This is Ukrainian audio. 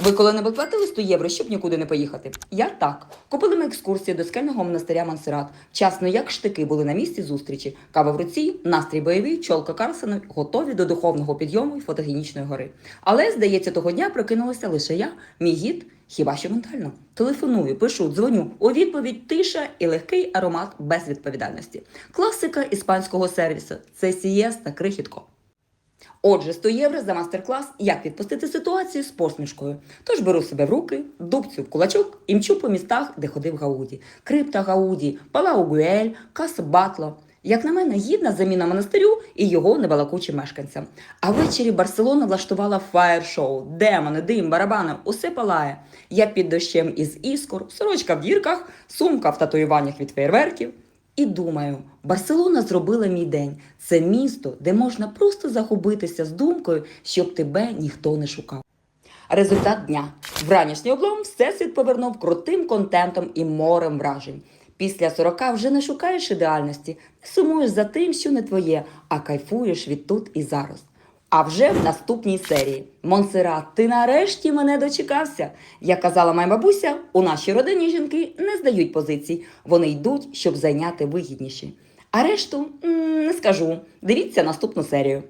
Ви коли-небудь платили 100 євро, щоб нікуди не поїхати? Я так. Купили ми екскурсію до скельного монастиря Монсеррат. Вчасно, як штики були на місці зустрічі. Кава в руці, настрій бойовий, чолка Карсона, готові до духовного підйому і фотогенічної гори. Але, здається, того дня прокинулася лише я, мій гід, хіба що ментально. Телефоную, пишу, дзвоню. У відповідь тиша і легкий аромат безвідповідальності. Класика іспанського сервісу. Це сієста, крихітко. Отже, 100 євро за мастер-клас, як відпустити ситуацію з посмішкою. Тож беру себе в руки, дубцю в кулачок і мчу по містах, де ходив Гауді. Крипта Гауді, Палау Гуель, Каса Батло. Як на мене, гідна заміна монастирю і його небалакучим мешканцям. А ввечері Барселона влаштувала фаєр-шоу, демони, дим, барабани, усе палає. Я під дощем із іскор, сорочка в дірках, сумка в татуюваннях від фейерверків. І думаю, Барселона зробила мій день. Це місто, де можна просто загубитися з думкою, щоб тебе ніхто не шукав. Результат дня. Вранішній облом всесвіт повернув крутим контентом і морем вражень. Після 40 вже не шукаєш ідеальності, не сумуєш за тим, що не твоє, а кайфуєш від тут і зараз. А вже в наступній серії Монсера, ти нарешті мене дочекався. Як казала моя бабуся, у нашій родині жінки не здають позицій, вони йдуть, щоб зайняти вигідніші. А решту не скажу. Дивіться наступну серію.